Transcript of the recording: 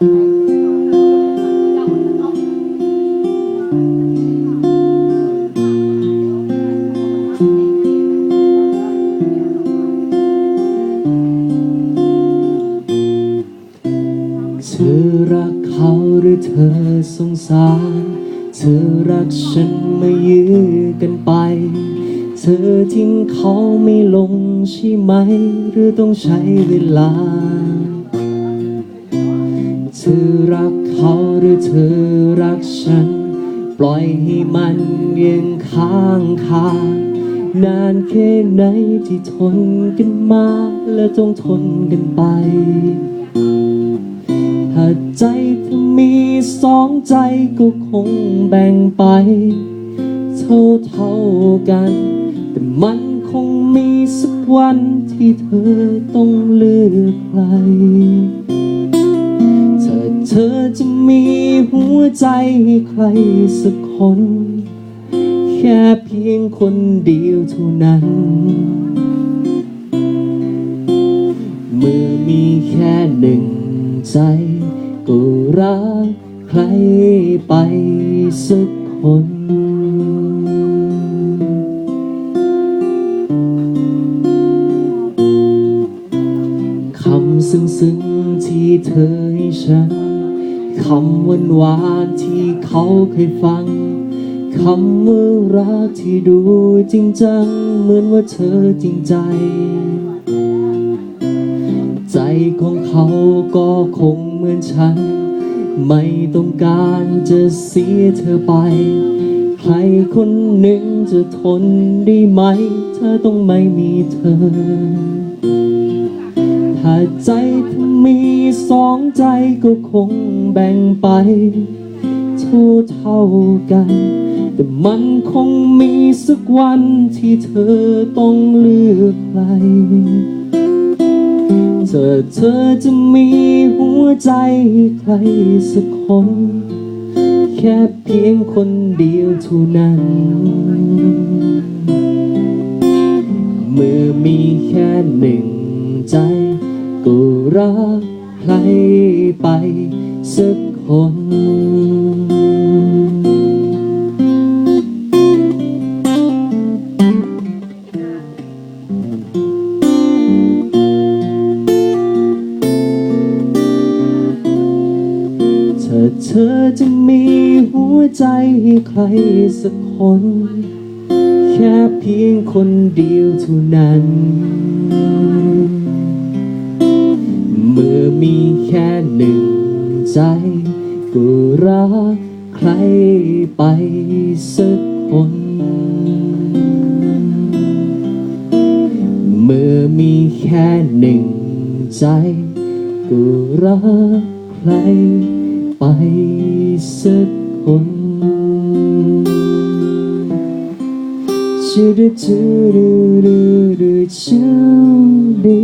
เธอรักเขาหรือเธอสงสาร เธอรักฉันไม่ยื้อกันไป เธอทิ้งเขาไม่ลงใช่ไหม หรือต้องใช้เวลา รักเขาหรือเธอรักฉัน ปล่อยให้มันยังค้างคานานแค่ไหนที่ทนกันมาและต้องทนกันไป ถ้าใจเธอมีสองใจก็คงแบ่งไป เท่าเท่ากัน แต่มันคงมีสักวันที่เธอต้องเลือกใคร เธอจะมีหัวใจให้ใครสักคน แค่เพียงคนเดียวเท่านั้น เมื่อมีแค่หนึ่งใจ ก็รักใครไปสักคนคำซึ้งๆที่เธอให้ฉัน คำหวานหวานที่เขาเคยฟังคำว่ารักที่ดูจริงจัง เหมือนว่าเธอจริงใจ ใจของเขาก็คงเหมือนฉัน ไม่ต้องการจะเสียเธอไป ใครคนหนึ่งจะทนได้ไหมถ้าต้องไม่มีเธอ สองใจก็คงแบ่งไปเท่าเท่ากัน แต่มันคงมีสักวันที่เธอต้องเลือกใครเธอเธอจะมีหัวใจใครสักคนแค่เพียงคนเดียวเท่านั้น เมื่อมีแค่หนึ่งใจ ก็รัก ใครไปสักคนถ้าเธอจะมีหัวใจให้ใครสักคน แค่เพียงคนเดียวเท่านั้น แค่หนึ่งใจ ก็รักใครไปสักคน เมื่อมีแค่หนึ่งใจ ก็รักใครไปสักคนชื่อดูชื่อดูดูดูชื่อดู